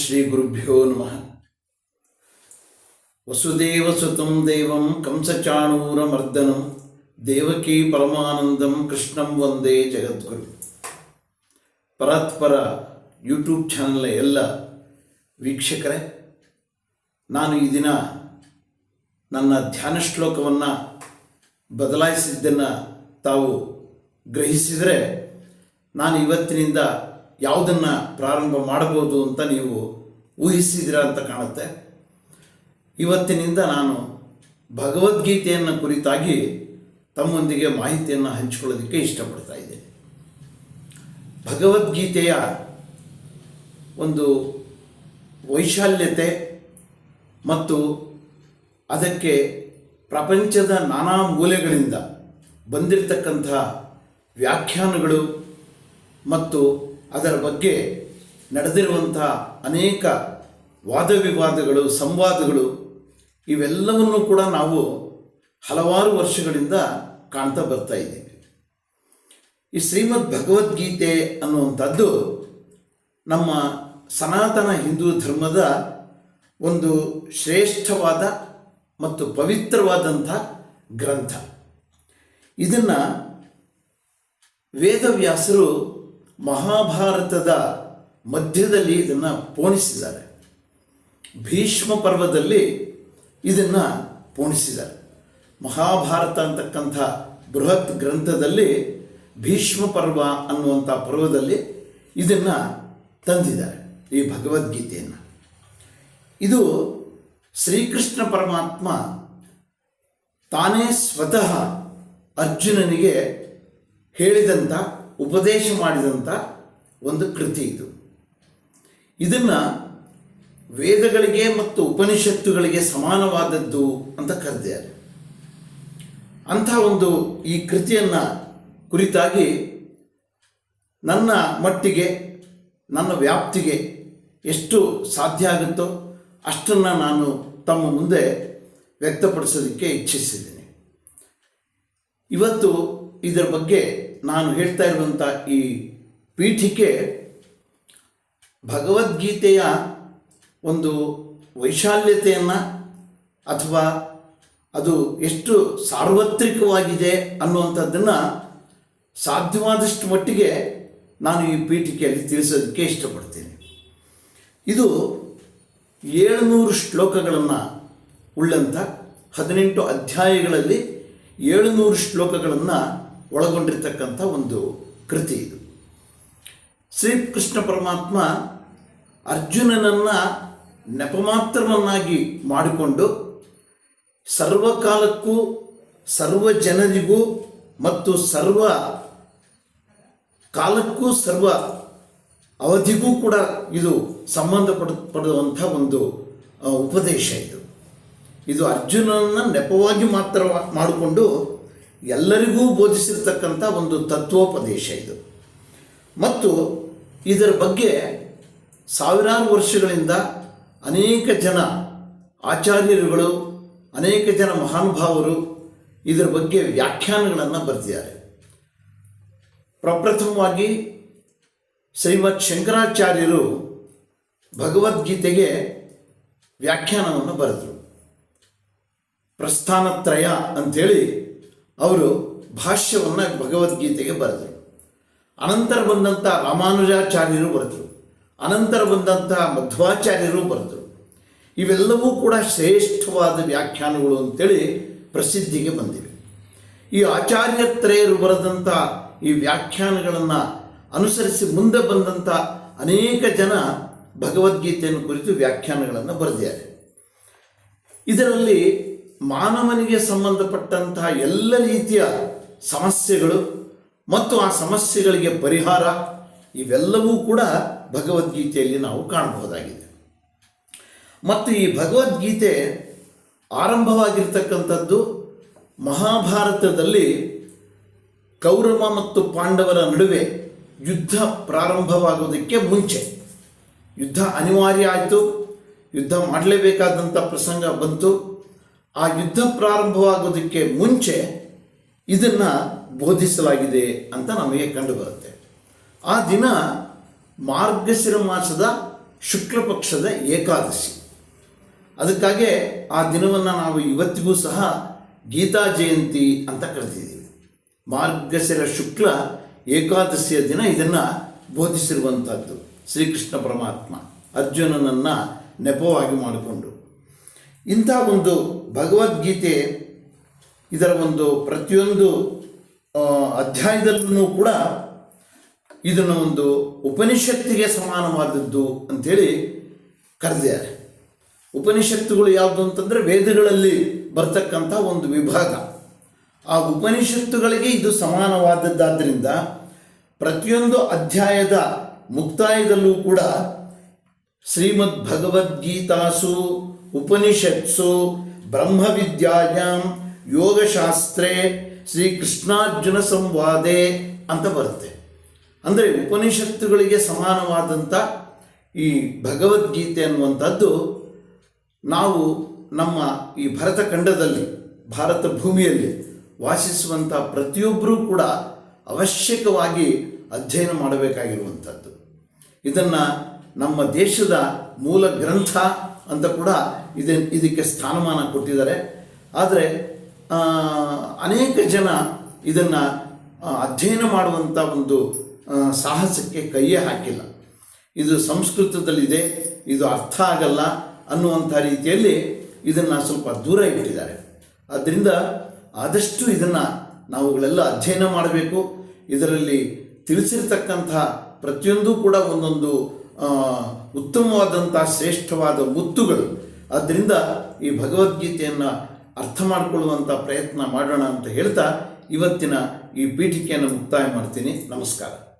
ಶ್ರೀ ಗುರುಭ್ಯೋ ನಮಃ ವಸುದೇವ ಸುತಂ ದೇವಂ ಕಂಸಚಾಣೂರಮರ್ದನಂ ದೇವಕಿ ಪರಮಾನಂದಂ ಕೃಷ್ಣಂ ವಂದೇ ಜಗದ್ಗುರು ಪರತ್ಪರ ಯೂಟ್ಯೂಬ್ ಚಾನಲ್ ಎಲ್ಲ ವೀಕ್ಷಕರೇ, ನಾನು ಈ ದಿನ ನನ್ನ ಧ್ಯಾನ ಶ್ಲೋಕವನ್ನು ಬದಲಾಯಿಸಿದ್ದನ್ನು ತಾವು ಗ್ರಹಿಸಿದರೆ, ನಾನು ಇವತ್ತಿನಿಂದ ಯಾವುದನ್ನು ಪ್ರಾರಂಭ ಮಾಡಬಹುದು ಅಂತ ನೀವು ಊಹಿಸಿದಿರ ಅಂತ ಕಾಣುತ್ತೆ. ಇವತ್ತಿನಿಂದ ನಾನು ಭಗವದ್ಗೀತೆಯನ್ನು ಕುರಿತಾಗಿ ತಮ್ಮೊಂದಿಗೆ ಮಾಹಿತಿಯನ್ನು ಹಂಚಿಕೊಳ್ಳೋದಕ್ಕೆ ಇಷ್ಟಪಡ್ತಾ ಇದ್ದೇನೆ. ಭಗವದ್ಗೀತೆಯ ಒಂದು ವೈಶಾಲ್ಯತೆ ಮತ್ತು ಅದಕ್ಕೆ ಪ್ರಪಂಚದ ನಾನಾ ಮೂಲೆಗಳಿಂದ ಬಂದಿರತಕ್ಕಂಥ ವ್ಯಾಖ್ಯಾನಗಳು ಮತ್ತು ಅದರ ಬಗ್ಗೆ ನಡೆದಿರುವಂಥ ಅನೇಕ ವಾದವಿವಾದಗಳು, ಸಂವಾದಗಳು ಇವೆಲ್ಲವನ್ನು ಕೂಡ ನಾವು ಹಲವಾರು ವರ್ಷಗಳಿಂದ ಕಾಣ್ತಾ ಬರ್ತಾ ಇದ್ದೀವಿ. ಈ ಶ್ರೀಮದ್ ಭಗವದ್ಗೀತೆ ಅನ್ನುವಂಥದ್ದು ನಮ್ಮ ಸನಾತನ ಹಿಂದೂ ಧರ್ಮದ ಒಂದು ಶ್ರೇಷ್ಠವಾದ ಮತ್ತು ಪವಿತ್ರವಾದಂಥ ಗ್ರಂಥ. ಇದನ್ನು ವೇದವ್ಯಾಸರು ಮಹಾಭಾರತದ ಮಧ್ಯದಲ್ಲಿ ಇದನ್ನು ಪೋಣಿಸಿದ್ದಾರೆ. ಭೀಷ್ಮ ಪರ್ವದಲ್ಲಿ ಇದನ್ನು ಪೋಣಿಸಿದ್ದಾರೆ. ಮಹಾಭಾರತ ಅಂತಕ್ಕಂಥ ಬೃಹತ್ ಗ್ರಂಥದಲ್ಲಿ ಭೀಷ್ಮ ಪರ್ವ ಅನ್ನುವಂಥ ಪರ್ವದಲ್ಲಿ ಇದನ್ನು ತಂದಿದ್ದಾರೆ, ಈ ಭಗವದ್ಗೀತೆಯನ್ನು. ಇದು ಶ್ರೀಕೃಷ್ಣ ಪರಮಾತ್ಮ ತಾನೇ ಸ್ವತಃ ಅರ್ಜುನನಿಗೆ ಹೇಳಿದಂಥ ಉಪದೇಶ ಮಾಡಿದಂಥ ಒಂದು ಕೃತಿ ಇದು. ಇದನ್ನು ವೇದಗಳಿಗೆ ಮತ್ತು ಉಪನಿಷತ್ತುಗಳಿಗೆ ಸಮಾನವಾದದ್ದು ಅಂತ ಕರೆದಿದ್ದಾರೆ. ಅಂಥ ಒಂದು ಈ ಕೃತಿಯನ್ನು ಕುರಿತಾಗಿ ನನ್ನ ಮಟ್ಟಿಗೆ, ನನ್ನ ವ್ಯಾಪ್ತಿಗೆ ಎಷ್ಟು ಸಾಧ್ಯ ಆಗುತ್ತೋ ಅಷ್ಟನ್ನು ನಾನು ತಮ್ಮ ಮುಂದೆ ವ್ಯಕ್ತಪಡಿಸೋದಕ್ಕೆ ಇಚ್ಛಿಸಿದ್ದೀನಿ. ಇವತ್ತು ಇದರ ಬಗ್ಗೆ ನಾನು ಹೇಳ್ತಾ ಇರುವಂಥ ಈ ಪೀಠಿಕೆ ಭಗವದ್ಗೀತೆಯ ಒಂದು ವೈಶಾಲ್ಯತೆಯನ್ನು ಅಥವಾ ಅದು ಎಷ್ಟು ಸಾರ್ವತ್ರಿಕವಾಗಿದೆ ಅನ್ನುವಂಥದ್ದನ್ನು ಸಾಧ್ಯವಾದಷ್ಟು ಮಟ್ಟಿಗೆ ನಾನು ಈ ಪೀಠಿಕೆಯಲ್ಲಿ ತಿಳಿಸೋದಕ್ಕೆ ಇಷ್ಟಪಡ್ತೇನೆ. ಇದು ಏಳುನೂರು ಶ್ಲೋಕಗಳನ್ನು ಉಳ್ಳಂಥ ಹದಿನೆಂಟು ಅಧ್ಯಾಯಗಳಲ್ಲಿ ಏಳುನೂರು ಶ್ಲೋಕಗಳನ್ನು ಒಳಗೊಂಡಿರ್ತಕ್ಕಂಥ ಒಂದು ಕೃತಿ ಇದು. ಶ್ರೀಕೃಷ್ಣ ಪರಮಾತ್ಮ ಅರ್ಜುನನನ್ನು ನೆಪಮಾತ್ರವನ್ನಾಗಿ ಮಾಡಿಕೊಂಡು ಸರ್ವಕಾಲಕ್ಕೂ, ಸರ್ವ ಜನರಿಗೂ ಮತ್ತು ಸರ್ವ ಕಾಲಕ್ಕೂ, ಸರ್ವ ಅವಧಿಗೂ ಕೂಡ ಇದು ಸಂಬಂಧಪಡ ಪಡುವಂಥ ಒಂದು ಉಪದೇಶ ಇದು. ಇದು ಅರ್ಜುನನ ನೆಪವಾಗಿ ಮಾತ್ರ ಮಾಡಿಕೊಂಡು ಎಲ್ಲರಿಗೂ ಬೋಧಿಸಿರ್ತಕ್ಕಂಥ ಒಂದು ತತ್ವೋಪದೇಶ ಇದು. ಮತ್ತು ಇದರ ಬಗ್ಗೆ ಸಾವಿರಾರು ವರ್ಷಗಳಿಂದ ಅನೇಕ ಜನ ಆಚಾರ್ಯರುಗಳು, ಅನೇಕ ಜನ ಮಹಾನುಭಾವರು ಇದರ ಬಗ್ಗೆ ವ್ಯಾಖ್ಯಾನಗಳನ್ನು ಬರೆದಿದ್ದಾರೆ. ಪ್ರಪ್ರಥಮವಾಗಿ ಶ್ರೀಮತ್ ಶಂಕರಾಚಾರ್ಯರು ಭಗವದ್ಗೀತೆಗೆ ವ್ಯಾಖ್ಯಾನವನ್ನು ಬರೆದರು. ಪ್ರಸ್ಥಾನತ್ರಯ ಅಂಥೇಳಿ ಅವರು ಭಾಷ್ಯವನ್ನು ಭಗವದ್ಗೀತೆಗೆ ಬರೆದರು. ಅನಂತರ ಬಂದಂಥ ರಾಮಾನುಜಾಚಾರ್ಯರು ಬರೆದರು. ಅನಂತರ ಬಂದಂಥ ಮಧ್ವಾಚಾರ್ಯರು ಬರೆದರು. ಇವೆಲ್ಲವೂ ಕೂಡ ಶ್ರೇಷ್ಠವಾದ ವ್ಯಾಖ್ಯಾನಗಳು ಅಂತೇಳಿ ಪ್ರಸಿದ್ಧಿಗೆ ಬಂದಿವೆ. ಈ ಆಚಾರ್ಯತ್ರಯರು ಬರೆದಂಥ ಈ ವ್ಯಾಖ್ಯಾನಗಳನ್ನು ಅನುಸರಿಸಿ ಮುಂದೆ ಬಂದಂಥ ಅನೇಕ ಜನ ಭಗವದ್ಗೀತೆಯನ್ನು ಕುರಿತು ವ್ಯಾಖ್ಯಾನಗಳನ್ನು ಬರೆದಿದ್ದಾರೆ. ಇದರಲ್ಲಿ ಮಾನವನಿಗೆ ಸಂಬಂಧಪಟ್ಟಂತಹ ಎಲ್ಲ ರೀತಿಯ ಸಮಸ್ಯೆಗಳು ಮತ್ತು ಆ ಸಮಸ್ಯೆಗಳಿಗೆ ಪರಿಹಾರ ಇವೆಲ್ಲವೂ ಕೂಡ ಭಗವದ್ಗೀತೆಯಲ್ಲಿ ನಾವು ಕಾಣಬಹುದಾಗಿದೆ. ಮತ್ತು ಈ ಭಗವದ್ಗೀತೆ ಆರಂಭವಾಗಿರ್ತಕ್ಕಂಥದ್ದು ಮಹಾಭಾರತದಲ್ಲಿ ಕೌರವ ಮತ್ತು ಪಾಂಡವರ ನಡುವೆ ಯುದ್ಧ ಪ್ರಾರಂಭವಾಗುವುದಕ್ಕೆ ಮುಂಚೆ. ಯುದ್ಧ ಅನಿವಾರ್ಯ ಆಯಿತು. ಯುದ್ಧ ಮಾಡಲೇಬೇಕಾದಂಥ ಪ್ರಸಂಗ ಬಂತು. ಆ ಯುದ್ಧ ಪ್ರಾರಂಭವಾಗೋದಕ್ಕೆ ಮುಂಚೆ ಇದನ್ನು ಬೋಧಿಸಲಾಗಿದೆ ಅಂತ ನಮಗೆ ಕಂಡುಬರುತ್ತೆ. ಆ ದಿನ ಮಾರ್ಗಶಿರ ಮಾಸದ ಶುಕ್ಲ ಪಕ್ಷದ ಏಕಾದಶಿ. ಅದಕ್ಕಾಗೆ ಆ ದಿನವನ್ನು ನಾವು ಇವತ್ತಿಗೂ ಸಹ ಗೀತಾ ಜಯಂತಿ ಅಂತ ಕರೆದಿದ್ದೀವಿ. ಮಾರ್ಗಶಿರ ಶುಕ್ಲ ಏಕಾದಶಿಯ ದಿನ ಇದನ್ನು ಬೋಧಿಸಿರುವಂಥದ್ದು ಶ್ರೀಕೃಷ್ಣ ಪರಮಾತ್ಮ. ಅರ್ಜುನನನ್ನು ನೆಪವಾಗಿ ಮಾಡಿಕೊಂಡು. ಇಂಥ ಒಂದು ಭಗವದ್ಗೀತೆ ಇದರ ಒಂದು ಪ್ರತಿಯೊಂದು ಅಧ್ಯಾಯದಲ್ಲೂ ಕೂಡ ಇದನ್ನು ಒಂದು ಉಪನಿಷತ್ತಿಗೆ ಸಮಾನವಾದದ್ದು ಅಂಥೇಳಿ ಕರೆದಿದ್ದಾರೆ. ಉಪನಿಷತ್ತುಗಳು ಯಾವುದು ಅಂತಂದರೆ ವೇದಗಳಲ್ಲಿ ಬರ್ತಕ್ಕಂಥ ಒಂದು ವಿಭಾಗ. ಆ ಉಪನಿಷತ್ತುಗಳಿಗೆ ಇದು ಸಮಾನವಾದದ್ದಾದ್ದರಿಂದ ಪ್ರತಿಯೊಂದು ಅಧ್ಯಾಯದ ಮುಕ್ತಾಯದಲ್ಲೂ ಕೂಡ ಶ್ರೀಮದ್ ಭಗವದ್ಗೀತಾಸು ಉಪನಿಷತ್ಸು ಬ್ರಹ್ಮವಿದ್ಯಾಯಾಂ ಯೋಗಶಾಸ್ತ್ರೇ ಶ್ರೀಕೃಷ್ಣಾರ್ಜುನ ಸಂವಾದೆ ಅಂತ ಬರುತ್ತೆ. ಅಂದರೆ ಉಪನಿಷತ್ತುಗಳಿಗೆ ಸಮಾನವಾದಂಥ ಈ ಭಗವದ್ಗೀತೆ ಅನ್ನುವಂಥದ್ದು ನಾವು ನಮ್ಮ ಈ ಭರತ ಖಂಡದಲ್ಲಿ, ಭಾರತ ಭೂಮಿಯಲ್ಲಿ ವಾಸಿಸುವಂಥ ಪ್ರತಿಯೊಬ್ಬರೂ ಕೂಡ ಅವಶ್ಯಕವಾಗಿ ಅಧ್ಯಯನ ಮಾಡಬೇಕಾಗಿರುವಂಥದ್ದು. ಇದನ್ನು ನಮ್ಮ ದೇಶದ ಮೂಲ ಗ್ರಂಥ ಅಂತ ಕೂಡ ಇದ, ಇದಕ್ಕೆ ಸ್ಥಾನಮಾನ ಕೊಟ್ಟಿದ್ದಾರೆ. ಆದರೆ ಅನೇಕ ಜನ ಇದನ್ನು ಅಧ್ಯಯನ ಮಾಡುವಂಥ ಒಂದು ಸಾಹಸಕ್ಕೆ ಕೈಯೇ ಹಾಕಿಲ್ಲ. ಇದು ಸಂಸ್ಕೃತದಲ್ಲಿದೆ, ಇದು ಅರ್ಥ ಆಗಲ್ಲ ಅನ್ನುವಂಥ ರೀತಿಯಲ್ಲಿ ಇದನ್ನು ಸ್ವಲ್ಪ ದೂರ ಇಟ್ಟಿದ್ದಾರೆ. ಆದ್ದರಿಂದ ಆದಷ್ಟು ಇದನ್ನು ನಾವುಗಳೆಲ್ಲ ಅಧ್ಯಯನ ಮಾಡಬೇಕು. ಇದರಲ್ಲಿ ತಿಳಿಸಿರ್ತಕ್ಕಂಥ ಪ್ರತಿಯೊಂದು ಕೂಡ ಒಂದೊಂದು ಉತ್ತಮವಾದಂಥ ಶ್ರೇಷ್ಠವಾದ ಮುತ್ತುಗಳು ಆದ್ದರಿಂದ ಈ ಭಗವದ್ಗೀತೆಯನ್ನು ಅರ್ಥ ಮಾಡಿಕೊಳ್ಳುವಂಥ ಪ್ರಯತ್ನ ಮಾಡೋಣ ಅಂತ ಹೇಳ್ತಾ ಇವತ್ತಿನ ಈ ಪೀಠಿಕೆಯನ್ನು ಮುಕ್ತಾಯ ಮಾಡ್ತೀನಿ. ನಮಸ್ಕಾರ.